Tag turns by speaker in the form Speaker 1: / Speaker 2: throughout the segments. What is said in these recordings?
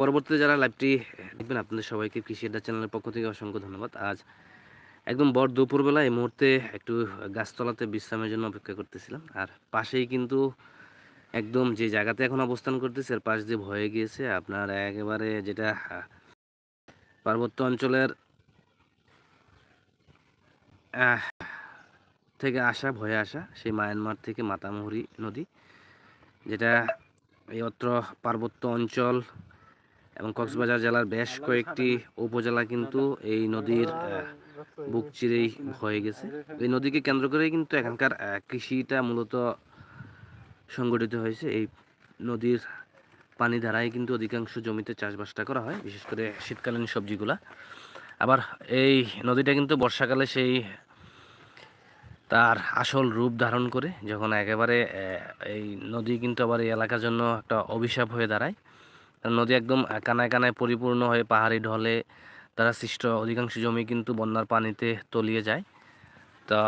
Speaker 1: পরবর্তীতে যারা লাইভটি দেখবেন, আপনাদের সবাইকে কৃষি আড্ডা চ্যানেলের পক্ষ থেকে অসংখ্য ধন্যবাদ। আজ একদম বড় দুপুরবেলা এই মুহূর্তে একটু গাছতলাতে বিশ্রামের জন্য অপেক্ষা করতেছিলাম। আর পাশেই কিন্তু একদম যে জায়গাতে এখন অবস্থান করতেছে, এর পাশ দিয়ে ভয়ে গিয়েছে আপনার একেবারে যেটা, পার্বত্য অঞ্চলের থেকে আসা, ভয়ে আসা, সেই মায়ানমার থেকে মাতামুহুরি নদী, যেটা এই অত্র পার্বত্য অঞ্চল এবং কক্সবাজার জেলার বেশ কয়েকটি উপজেলা কিন্তু এই নদীর বুক চিরেই হয়ে গেছে। এই নদীকে কেন্দ্র করেই কিন্তু এখানকার কৃষিটা মূলত সংগঠিত হয়েছে। এই নদীর পানি দ্বারাই কিন্তু অধিকাংশ জমিতে চাষবাসটা করা হয়, বিশেষ করে শীতকালীন সবজিগুলা। আবার এই নদীটা কিন্তু বর্ষাকালে সেই তার আসল রূপ ধারণ করে, যখন একেবারে এই নদী কিন্তু আবার এই এলাকার জন্য একটা অভিশাপ হয়ে দাঁড়ায়। নদী একদম কানায় কানায় পরিপূর্ণ হয়ে পাহাড়ি ঢলে দ্বারা সৃষ্ট। অধিকাংশ জমি কিন্তু বন্যার পানিতে তলিয়ে যায়। তা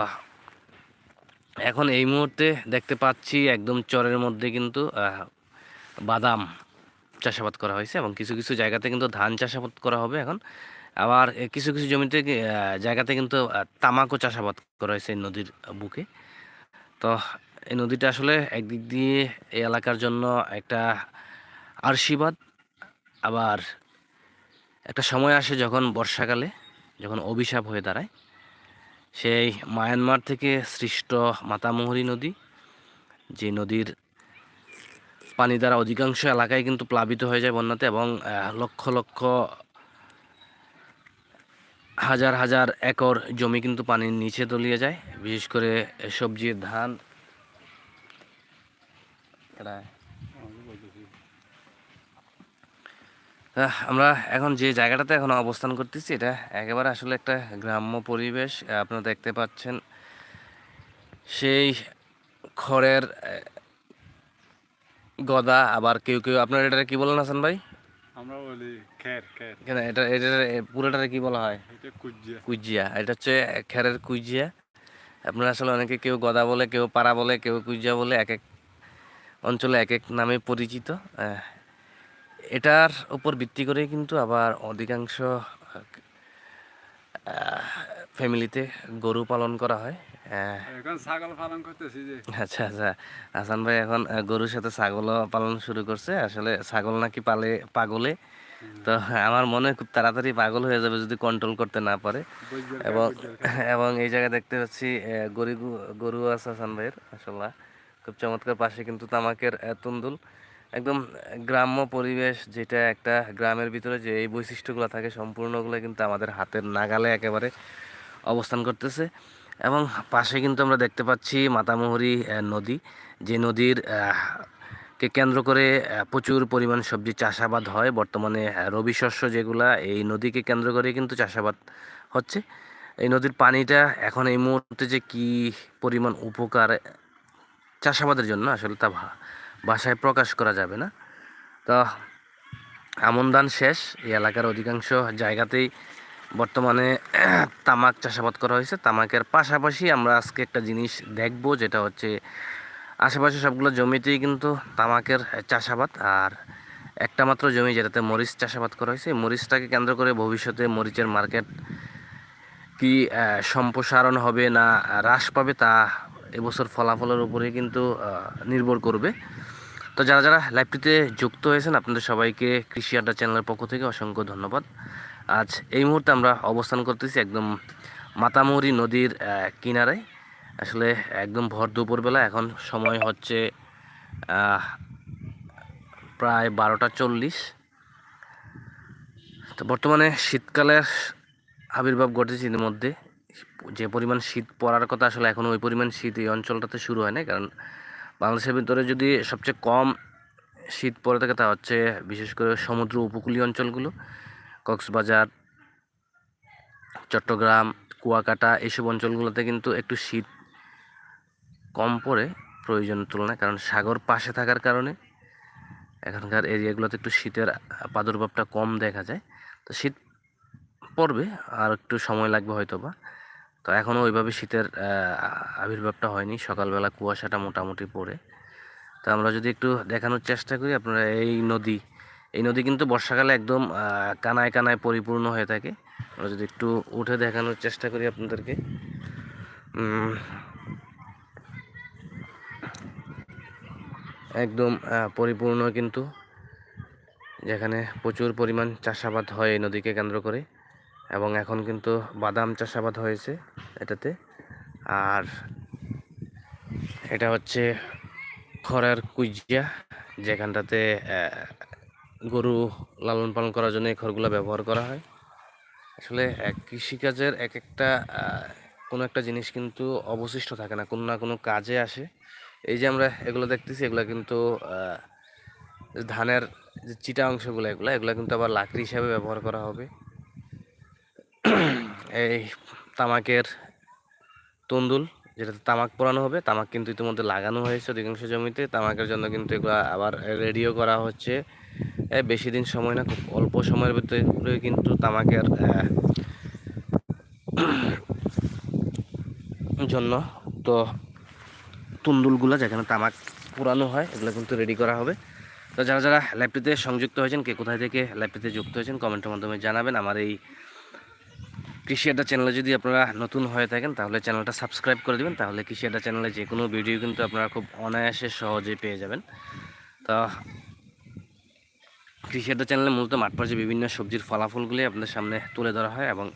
Speaker 1: এখন এই মুহূর্তে দেখতে পাচ্ছি একদম চরের মধ্যে কিন্তু বাদাম চাষাবাদ করা হয়েছে এবং কিছু কিছু জায়গাতে কিন্তু ধান চাষাবাদ করা হবে এখন। আবার কিছু কিছু জমিতে জায়গাতে কিন্তু তামাকও চাষাবাদ করা হয়েছে নদীর বুকে। তো এই নদীটা আসলে একদিক দিয়ে এই এলাকার জন্য একটা আশীর্বাদ আবার একটা সময় আসে যখন বর্ষাকালে, যখন অভিশাপ হয়ে দাঁড়ায়। সেই মায়ানমার থেকে সৃষ্ট মাতামুহুরি নদী, যে নদীর পানি দ্বারা অধিকাংশ এলাকায় কিন্তু প্লাবিত হয়ে যায় বন্যাতে এবং লক্ষ লক্ষ হাজার হাজার একর জমি কিন্তু পানির নিচে তলিয়ে যায়। বিশেষ করে সবজি, ধান এটা আমরা এখন যে জায়গাটাতে এখন অবস্থান করতেছি এটা একেবারে আসলে একটা গ্রাম্য পরিবেশ আপনারা দেখতে পাচ্ছেন। সেই খড়ের গদা আবার কেউ কেউ আপনার এটা কি বলেন হাসান ভাই?
Speaker 2: আমরা বলি খের খের।
Speaker 1: কেন এটা এটা পুরোটারে কি বলা হয়?
Speaker 2: এটা কুজিয়া।
Speaker 1: কুইজিয়া এটা হচ্ছে খেরের কুইজিয়া আপনারা আসলে অনেকে কেউ গদা বলে কেউ পাড়া বলে কেউ কুইজিয়া বলে এক এক অঞ্চলে এক এক নামে পরিচিত। এটার উপর ভিত্তি করে কিন্তু আবার অধিকাংশ ফ্যামিলিতে গরু পালন করা হয়। আচ্ছা আচ্ছা। হাসান ভাই এখন গরুর সাথে ছাগলও পালন শুরু করছে। আসলে ছাগল নাকি পালে পাগলে। তো আমার মনে হয় খুব তাড়াতাড়ি পাগল হয়ে যাবে যদি কন্ট্রোল করতে না পারে। এবং এবং এই জায়গায় দেখতে পাচ্ছি গরু গরু আছে হাসান ভাইয়ের মাসাল্লাহ খুব চমৎকার পাশে কিন্তু তামাকের তুন্দুল। একদম গ্রাম্য পরিবেশ, যেটা একটা গ্রামের ভিতরে যে এই বৈশিষ্ট্যগুলো থাকে, সম্পূর্ণগুলো কিন্তু আমাদের হাতের নাগালে একেবারে অবস্থান করতেছে। এবং পাশে কিন্তু আমরা দেখতে পাচ্ছি মাতামুহুরি নদী। যে নদীর কে কেন্দ্র করে প্রচুর পরিমাণ সবজি চাষাবাদ হয়। বর্তমানে রবি শস্য যেগুলা, এই নদীকে কেন্দ্র করে কিন্তু চাষাবাদ হচ্ছে। এই নদীর পানিটা এখন এই মুহূর্তে যে কি পরিমাণ উপকার, চাষাবাদের জন্য আসলে তা ভাষায় প্রকাশ করা যাবে না। তো আমন ধান শেষ, এই এলাকার অধিকাংশ জায়গাতেই বর্তমানে তামাক চাষাবাদ করা হয়েছে। তামাকের পাশাপাশি আমরা আজকে একটা জিনিস দেখব, যেটা হচ্ছে আশেপাশে সবগুলো জমিতেই কিন্তু তামাকের চাষাবাদ, আর একটা মাত্র জমি যেটাতে মরিচ চাষাবাদ করা হয়েছে মরিচটাকে কেন্দ্র করে ভবিষ্যতে মরিচের মার্কেট কি সম্প্রসারণ হবে না হ্রাস পাবে তা এবছর ফলাফলের উপরে কিন্তু নির্ভর করবে। তো যারা যারা লাইভটিতে যুক্ত হয়েছেন, আপনাদের সবাইকে কৃষি আড্ডা চ্যানেলের পক্ষ থেকে অসংখ্য ধন্যবাদ। আজ এই মুহূর্তে আমরা অবস্থান করতেছি একদম মাতামুহুরি নদীর কিনারে। আসলে একদম ভর দুপুরবেলা, এখন সময় হচ্ছে প্রায় বারোটা চল্লিশ। তো বর্তমানে শীতকালের আবির্ভাব ঘটেছে ইতিমধ্যে। যে পরিমাণ শীত পড়ার কথা আসলে এখন ওই পরিমাণ শীত এই অঞ্চলটাতে শুরু হয় না কারণ বাংলাদেশের ভিতরে যদি সবচেয়ে কম শীত পড়ে থাকে তা হচ্ছে বিশেষ করে সমুদ্র উপকূলীয় অঞ্চলগুলো, কক্সবাজার, চট্টগ্রাম, কুয়াকাটা এইসব অঞ্চলগুলোতে কিন্তু একটু শীত কম পড়ে প্রয়োজনের তুলনায়, কারণ সাগর পাশে থাকার কারণে এখানকার এরিয়াগুলোতে একটু শীতের প্রাদুর্ভাবটা কম দেখা যায়। তো শীত পড়বে, আর একটু সময় লাগবে হয়তো বা তো এখনও ওইভাবে শীতের আবির্ভাবটা হয়নি। সকালবেলা কুয়াশাটা মোটামুটি পড়ে। তো আমরা যদি একটু দেখানোর চেষ্টা করি, আপনারা এই নদী এই নদী কিন্তু বর্ষাকালে একদম কানায় কানায় পরিপূর্ণ হয়ে থাকে। আমরা যদি একটু উঠে দেখানোর চেষ্টা করি আপনাদেরকে। একদম পরিপূর্ণ কিন্তু। যেখানে প্রচুর পরিমাণ চাষাবাদ হয় এই নদীকে কেন্দ্র করে। এবং এখন কিন্তু বাদাম চাষাবাদ হয়েছে এটাতে। আর এটা হচ্ছে খরার কুইজিয়া যেখানটাতে গরু লালন পালন করার জন্য এই খড়গুলো ব্যবহার করা হয়। আসলে কৃষিকাজের এক একটা কোনো একটা জিনিস কিন্তু অবশিষ্ট থাকে না, কোনো না কোনো কাজে আসে। এই যে আমরা এগুলো দেখতেছি, এগুলো কিন্তু ধানের যে চিটা অংশগুলো, এগুলো এগুলো কিন্তু আবার লাকড়ি হিসাবে ব্যবহার করা হবে। এই তামাকের তন্দুল, যেটাতে তামাক পোড়ানো হবে, তামাক কিন্তু ইতিমধ্যে লাগানো হয়েছে অধিকাংশ জমিতে। তামাকের জন্য কিন্তু এগুলো আবার রেডিও করা হচ্ছে। বেশি দিন সময় না, খুব অল্প সময়ের ভিতরে কিন্তু তামাকের জন্য তো তুন্দুলগুলো যেখানে তামাক পুরানো হয়, এগুলো কিন্তু রেডি করা হবে। তো যারা যারা ল্যাবটিতে সংযুক্ত হয়েছেন, কে কোথায় থেকে ল্যাবটিতে যুক্ত হয়েছেন কমেন্টের মাধ্যমে জানাবেন। আমার এই কৃষি আড্ডা চ্যানেলে যদি আপনারা নতুন হয়ে থাকেন, তাহলে চ্যানেলটা সাবস্ক্রাইব করে দিবেন। তাহলে কৃষি আড্ডা চ্যানেলে যে কোনো ভিডিও কিন্তু আপনারা খুব অনায়াসে সহজে পেয়ে যাবেন। তো, কৃষি আড্ডা চ্যানেলে মূলত মাঠ পর্যায়ে বিভিন্ন সবজির ফলাফলগুলি আপনাদের সামনে তুলে ধরা হয় এবং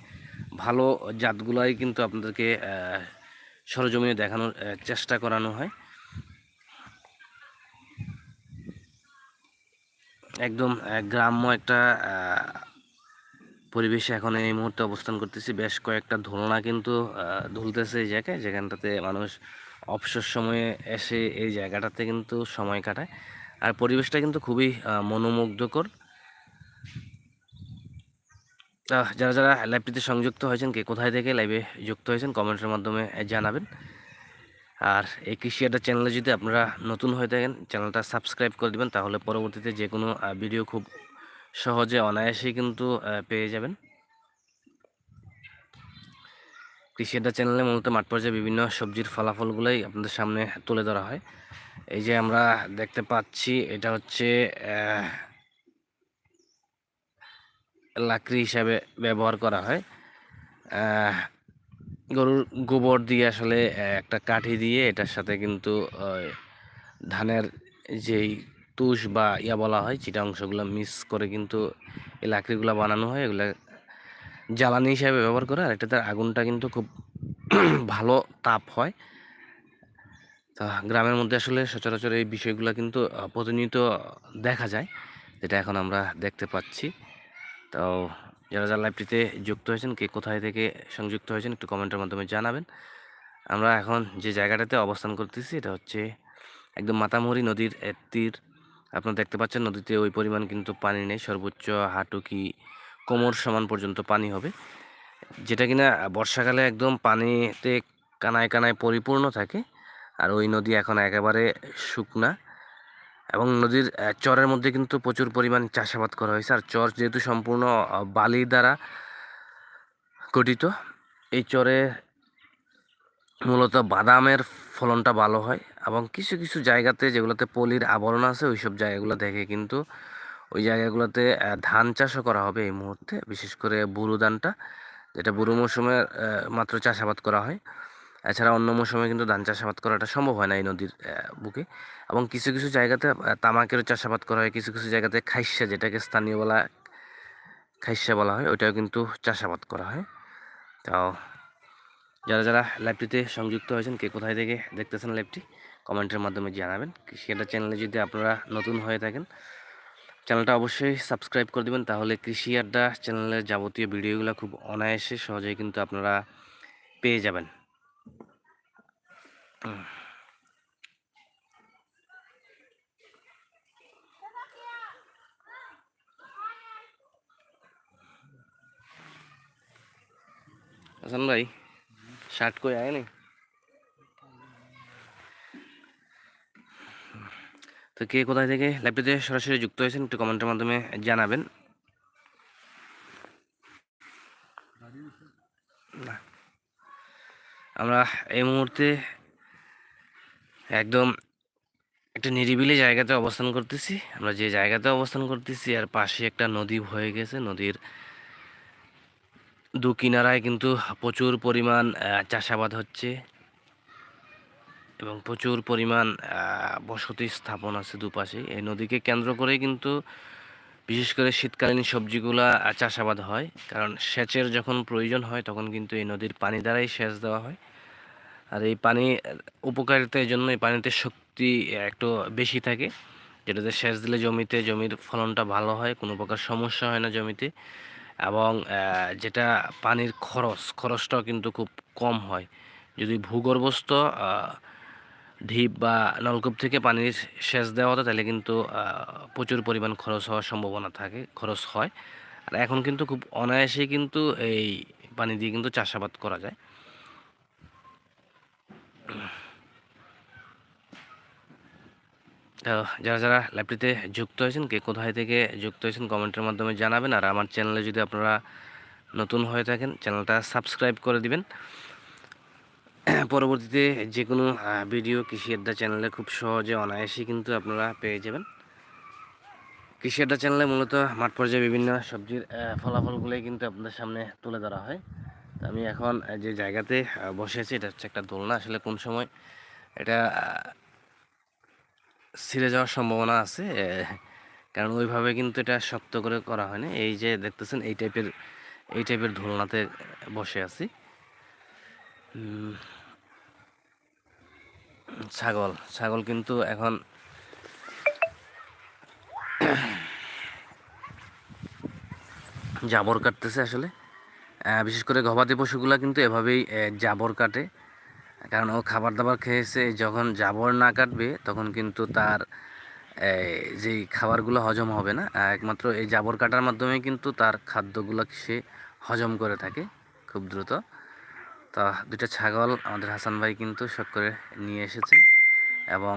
Speaker 1: ভালো জাতগুলাই কিন্তু আপনাদেরকে সরজমিনে দেখানোর চেষ্টা করানো হয়। একদম গ্রাম্য একটা পরিবেশে এখন এই মুহূর্তে অবস্থান করতেছি। বেশ কয়েকটা ধুলনা কিন্তু ধুলতেছে এই জায়গায়, যেখানটাতে মানুষ অবসর সময়ে এসে এই জায়গাটাতে কিন্তু সময় কাটায়। আর পরিবেশটা কিন্তু খুবই মনোমুগ্ধকর। যারা যারা লাইভটিতে সংযুক্ত হয়েছেন, কে কোথায় থেকে লাইভে যুক্ত হয়েছেন কমেন্টের মাধ্যমে জানাবেন। আর এই কৃষি আড্ডা চ্যানেলে যদি আপনারা নতুন হয়ে থাকেন চ্যানেলটা সাবস্ক্রাইব করে দিবেন, তাহলে পরবর্তীতে যে কোনো ভিডিও খুব সহজে অনায়াসেই কিন্তু পেয়ে যাবেন। কৃষি আড্ডা চ্যানেলে মূলত মাঠ পর্যায়ে বিভিন্ন সবজির ফলাফলগুলোই আপনাদের সামনে তুলে ধরা হয়। এই যে আমরা দেখতে পাচ্ছি, এটা হচ্ছে লাকড়ি হিসাবে ব্যবহার করা হয়। গরুর গোবর দিয়ে আসলে একটা কাঠি দিয়ে এটার সাথে কিন্তু ধানের যেই তুষ বা ইয়া বলা হয় চিটা অংশগুলো মিক্স করে কিন্তু এই লাকড়িগুলো বানানো হয়, এগুলো জ্বালানি হিসাবে ব্যবহার করে, আর এটাতে আগুনটা কিন্তু খুব ভালো তাপ হয়। তা গ্রামের মধ্যে আসলে সচরাচর এই বিষয়গুলো কিন্তু প্রতিনিয়ত দেখা যায়, যেটা এখন আমরা দেখতে পাচ্ছি। তো যারা যারা লাইভটিতে যুক্ত হয়েছেন, কে কোথায় থেকে সংযুক্ত হয়েছেন, একটু কমেন্টের মাধ্যমে জানাবেন। আমরা এখন যে জায়গাটাতে অবস্থান করতেছি, এটা হচ্ছে একদম মাতামুহুরি নদীর তীর। আপনারা দেখতে পাচ্ছেন নদীতে ওই পরিমাণ কিন্তু পানি নেই। সর্বোচ্চ হাঁটু কি কোমর সমান পর্যন্ত পানি হবে। যেটা কিনা বর্ষাকালে একদম পানিতে কানায় কানায় পরিপূর্ণ থাকে আর ওই নদী এখন একেবারে শুকনা এবং নদীর চরের মধ্যে কিন্তু প্রচুর পরিমাণ চাষাবাদ করা হয়েছে। আর চর যেহেতু সম্পূর্ণ বালি দ্বারা গঠিত, এই চরে মূলত বাদামের ফলনটা ভালো হয়। এবং কিছু কিছু জায়গাতে যেগুলোতে পলির আবরণ আছে ওই সব জায়গাগুলো দেখে কিন্তু ওই জায়গাগুলোতে ধান চাষও করা হবে এই মুহূর্তে, বিশেষ করে বুরু ধানটা, যেটা বুরু মৌসুমে মাত্র চাষাবাদ করা হয়। এছাড়া অন্য মৌসুমে কিন্তু ধান চাষাবাদ করাটা সম্ভব হয় না এই নদীর বুকে। এবং কিছু কিছু জায়গাতে তামাকেরও চাষাবাদ করা হয়, কিছু কিছু জায়গাতে খাইসা, যেটাকে স্থানীয় বলা, খাইসা বলা হয়, ওইটাও কিন্তু চাষাবাদ করা হয়। তাও, যারা যারা লাইভটিতে সংযুক্ত হয়েছেন, কে কোথায় থেকে দেখতেছেন লাইভটি কমেন্টের মাধ্যমে জানাবেন। সেটা চ্যানেলে যদি আপনারা নতুন হয়ে থাকেন, চ্যানেলটা অবশ্যই সাবস্ক্রাইব করে দেবেন। তাহলে কৃষি আড্ডা চ্যানেলের যাবতীয় ভিডিওগুলো খুব অনায়াসে সহজেই কিন্তু আপনারা পেয়ে যাবেন। ভাই, শার্ট কই আয় নাই তো কে কোথায় থেকে লাইভটিতে সরাসরি যুক্ত হয়েছেন একটু কমেন্টের মাধ্যমে জানাবেন। আমরা এই মুহূর্তে একদম একটা নিরিবিলি জায়গাতে অবস্থান করতেছি। আমরা যে জায়গাতে অবস্থান করতেছি আর পাশে একটা নদী হয়ে গেছে। নদীর দু কিনারায় কিন্তু প্রচুর পরিমাণ চাষাবাদ হচ্ছে। এবং প্রচুর পরিমাণ বসতি স্থাপন আছে দুপাশে এই নদীকে কেন্দ্র করে কিন্তু বিশেষ করে শীতকালীন সবজিগুলা চাষাবাদ হয়। কারণ সেচের যখন প্রয়োজন হয়, তখন কিন্তু এই নদীর পানি দ্বারাই সেচ দেওয়া হয়। আর এই পানি, উপকারিতা এই জন্য এই পানিতে শক্তি একটু বেশি থাকে। যেটাতে সেচ দিলে জমিতে, জমির ফলনটা ভালো হয়, কোনো প্রকার সমস্যা হয় না জমিতে। এবং যেটা পানির খরচ, খরচটাও কিন্তু খুব কম হয়। যদি ভূগর্ভস্থ ঢিপ বা নলকূপ থেকে পানির সেচ দেওয়া হতো তাহলে কিন্তু প্রচুর পরিমাণ খরচ হওয়ার সম্ভাবনা থাকে, খরচ হয়। আর এখন কিন্তু খুব অনায়াসেই কিন্তু এই পানি দিয়ে কিন্তু চাষাবাদ করা যায়। তো যারা যারা ল্যাবটিতে যুক্ত হয়েছেন, কে কোথায় থেকে যুক্ত হয়েছেন, কমেন্টের মাধ্যমে জানাবেন। আর আমার চ্যানেলে যদি আপনারা নতুন হয়ে থাকেন, চ্যানেলটা সাবস্ক্রাইব করে দিবেন। পরবর্তীতে যে কোনো ভিডিও কৃষি আড্ডা চ্যানেলে খুব সহজে অনায়াসেই কিন্তু আপনারা পেয়ে যাবেন। কৃষি আড্ডা চ্যানেলে মূলত মাঠ পর্যায়ে বিভিন্ন সবজির ফলাফলগুলোই কিন্তু আপনাদের সামনে তুলে ধরা হয়। তো আমি এখন যে জায়গাতে বসে আছি, এটা হচ্ছে একটা দোলনা। আসলে কোন সময় এটা ছিঁড়ে যাওয়ার সম্ভাবনা আছে কারণ ওইভাবে কিন্তু এটা শক্ত করে করা হয়নি। এই যে দেখতেছেন, এই টাইপের এই টাইপের দোলনাতে বসে আছি। ছাগল ছাগল কিন্তু এখন জাবর কাটতেছে আসলে। বিশেষ করে গবাদি পশুগুলা কিন্তু এভাবেই জাবর কাটে। কারণ ও খাবার দাবার খেয়েছে, যখন জাবর না কাটবে, তখন কিন্তু তার যেই খাবারগুলো হজম হবে না একমাত্র এই জাবর কাটার মাধ্যমে কিন্তু তার খাদ্যগুলো সে হজম করে থাকে খুব দ্রুত। তা দুইটা ছাগল আমাদের হাসান ভাই কিন্তু শখ করে নিয়ে এসেছেন এবং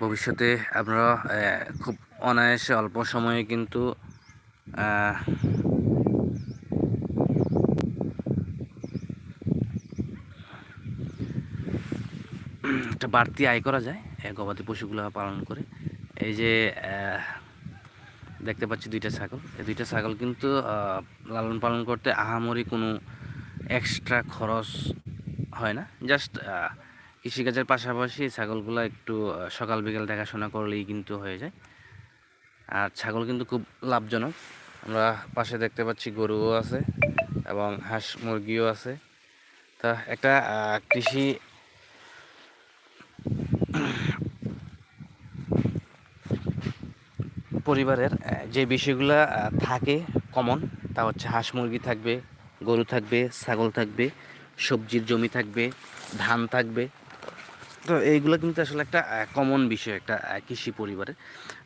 Speaker 1: ভবিষ্যতে আপনারা খুব অনায়াসে অল্প সময়ে কিন্তু একটা বাড়তি আয় করা যায় গবাদি পশুগুলো পালন করে। এই যে দেখতে পাচ্ছি দুইটা ছাগল। এই দুইটা ছাগল কিন্তু লালন পালন করতে আহামরি কোনো এক্সট্রা খরচ হয় না। জাস্ট কৃষিকাজের পাশাপাশি ছাগলগুলো একটু সকাল বিকাল দেখাশোনা করলেই কিন্তু হয়ে যায়। আর ছাগল কিন্তু খুব লাভজনক। আমরা পাশে দেখতে পাচ্ছি গরুও আছে এবং হাঁস মুরগিও আছে। তা একটা কৃষি পরিবারের যে বিষয়গুলো থাকে কমন তা হচ্ছে হাঁস মুরগি থাকবে, গরু থাকবে, ছাগল থাকবে, সবজির জমি থাকবে, ধান থাকবে। তো এইগুলো কিন্তু আসলে একটা কমন বিষয় একটা কৃষি পরিবারে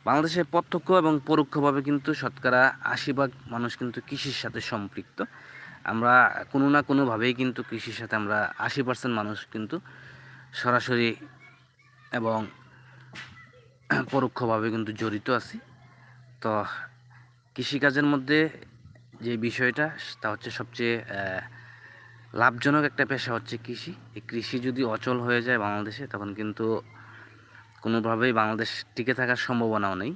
Speaker 1: বাংলাদেশে প্রত্যক্ষ এবং পরোক্ষভাবে কিন্তু শতকরা আশি ভাগ মানুষ কিন্তু কৃষির সাথে সম্পৃক্ত। আমরা কোনো না কোনোভাবেই কিন্তু কৃষির সাথে আমরা আশি পার্সেন্ট মানুষ কিন্তু সরাসরি এবং পরোক্ষভাবে কিন্তু জড়িত আছি। তো কৃষিকাজের মধ্যে যে বিষয়টা, তা হচ্ছে সবচেয়ে লাভজনক একটা পেশা হচ্ছে কৃষি। এই কৃষি যদি অচল হয়ে যায় বাংলাদেশে, তখন কিন্তু কোনোভাবেই বাংলাদেশ টিকে থাকার সম্ভাবনাও নেই।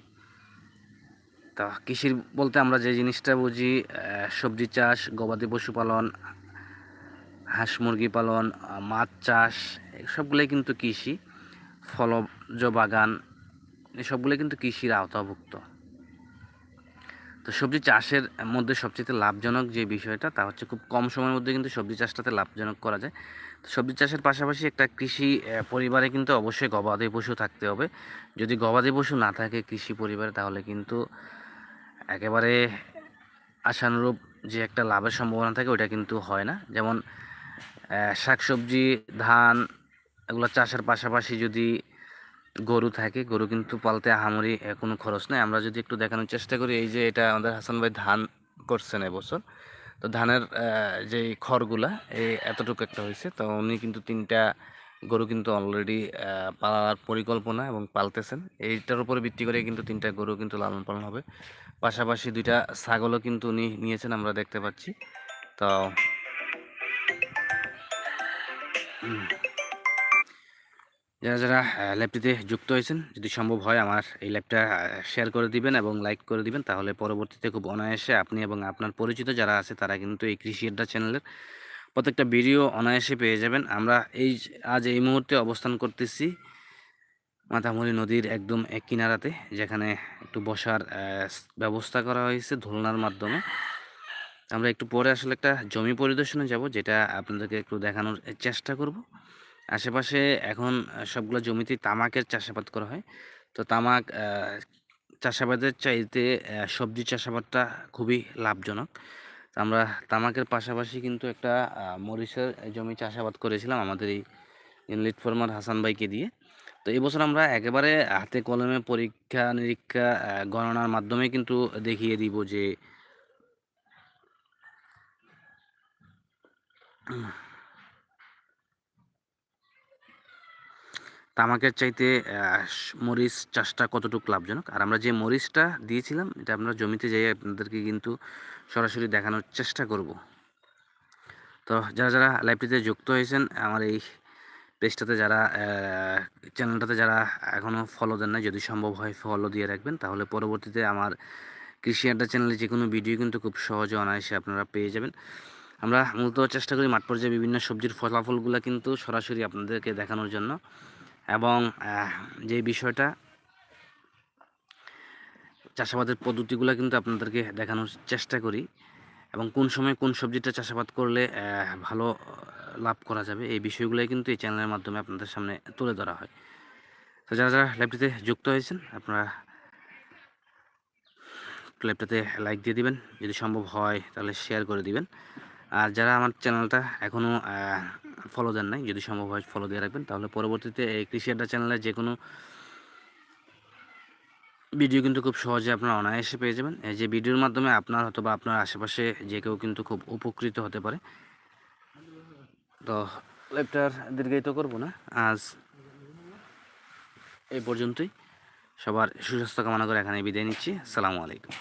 Speaker 1: তা কৃষির বলতে আমরা যে জিনিসটা বুঝি সবজি চাষ, গবাদি পশুপালন হাঁস মুরগি পালন, মাছ চাষ, সবগুলোই কিন্তু কৃষি। ফলজ বাগান এসবগুলো কিন্তু কৃষির আওতাভুক্ত। তো সবজি চাষের মধ্যে সবচেয়ে লাভজনক যে বিষয়টা, তা হচ্ছে খুব কম সময়ের মধ্যে কিন্তু সবজি চাষটাতে লাভজনক করা যায়। তো সবজি চাষের পাশাপাশি একটা কৃষি পরিবারে কিন্তু অবশ্যই গবাদি পশু থাকতে হবে। যদি গবাদি পশু না থাকে কৃষি পরিবারে, তাহলে কিন্তু একেবারে আশানুরূপ যে একটা লাভের সম্ভাবনা থাকে ওটা কিন্তু হয় না। যেমন শাকসবজি, ধান, এগুলো চাষের পাশাপাশি যদি গরু থাকে, গরু কিন্তু পালতে আহামরি কোনো খরচ নেই। আমরা যদি একটু দেখানোর চেষ্টা করি, এই যে এটা আমাদের হাসান ভাই ধান করছেন এবছর। তো ধানের যে খড়গুলা এই এতটুকু একটা হয়েছে। তো উনি কিন্তু তিনটা গরু কিন্তু অলরেডি পালার পরিকল্পনা এবং পালতেছেন। এইটার উপরে ভিত্তি করে কিন্তু তিনটা গরু কিন্তু লালন পালন হবে। পাশাপাশি দুইটা ছাগলও কিন্তু উনি নিয়েছেন, আমরা দেখতে পাচ্ছি। তো যারা যারা ল্যাবটিতে যুক্ত হয়েছেন, যদি সম্ভব হয় আমার এই ল্যাবটা শেয়ার করে দিবেন এবং লাইক করে দিবেন, তাহলে পরবর্তীতে খুব অনায়াসে আপনি এবং আপনার পরিচিত যারা আছে, তারা কিন্তু এই কৃষি আড্ডা চ্যানেলের প্রত্যেকটা ভিডিও অনায়াসে পেয়ে যাবেন। আমরা এই আজ এই মুহূর্তে অবস্থান করতেছি মাতামুড়ি নদীর একদম এক কিনারাতে, যেখানে একটু বসার ব্যবস্থা করা হয়েছে দোলনার মাধ্যমে। আমরা একটু পরে আসলে একটা জমি পরিদর্শনে যাব, যেটা আপনাদেরকে একটু দেখানোর চেষ্টা করব। আশেপাশে এখন সবগুলো জমিতে তামাকের চাষাবাদ করা হয়। তো তামাক চাষাবাদের চাইতে সবজি চাষাবাদটা খুবই লাভজনক। আমরা তামাকের পাশাপাশি কিন্তু একটা মরিচের জমি চাষাবাদ করেছিলাম আমাদের এই ইনলিট ফার্মার হাসান ভাইকে দিয়ে। তো এবছর আমরা একেবারে হাতে কলমে পরীক্ষা, নিরীক্ষা গণনার মাধ্যমে কিন্তু দেখিয়ে দিব যে তামাকের চাইতে মরিচ চাষটা কতটুকু লাভজনক? আর আমরা যে মরিচটা দিয়েছিলাম, এটা আমরা জমিতে যাই আপনাদেরকে কিন্তু সরাসরি দেখানোর চেষ্টা করব। তো যারা যারা লাইভটিতে যুক্ত হয়েছেন, আমার এই পেজটাতে যারা চ্যানেলটাতে যারা এখনও ফলো দেন না যদি সম্ভব হয় ফলো দিয়ে রাখবেন, তাহলে পরবর্তীতে আমার কৃষি আড্ডা চ্যানেলে যে কোনো ভিডিও কিন্তু খুব সহজে অনায়াসে আপনারা পেয়ে যাবেন। আমরা মূলত চেষ্টা করি মাঠ পর্যায়ে বিভিন্ন সবজির ফলাফলগুলো কিন্তু সরাসরি আপনাদেরকে দেখানোর জন্য। এবং যে বিষয়টা চাষাবাদের পদ্ধতিগুলো কিন্তু আপনাদেরকে দেখানোর চেষ্টা করি এবং কোন সময় কোন সবজিটা চাষাবাদ করলে ভালো লাভ করা যাবে, এই বিষয়গুলোই কিন্তু এই চ্যানেলের মাধ্যমে আপনাদের সামনে তুলে ধরা হয়। তো যারা যারা ল্যাবটিতে যুক্ত হয়েছেন, আপনারা ল্যাবটাতে লাইক দিয়ে দিবেন। যদি সম্ভব হয়, তাহলে শেয়ার করে দিবেন। আর যারা আমার চ্যানেলটা এখনও ফলো দেন নাই, যদি সম্ভব হয় ফলো দিয়ে রাখবেন, তাহলে পরবর্তীতে এই কৃষি আড্ডা চ্যানেলের যে কোনো ভিডিও কিন্তু খুব সহজে আপনারা অনায়াসে পেয়ে যাবেন। এই যে ভিডিওর মাধ্যমে আপনার অথবা আপনার আশেপাশে যে কেউ কিন্তু খুব উপকৃত হতে পারে। তো লাইভটার দীর্ঘায়িত করব না। আজ এই পর্যন্তই। সবার সুস্বাস্থ্য কামনা করে এখানে বিদায় নিচ্ছি। আসসালামু আলাইকুম।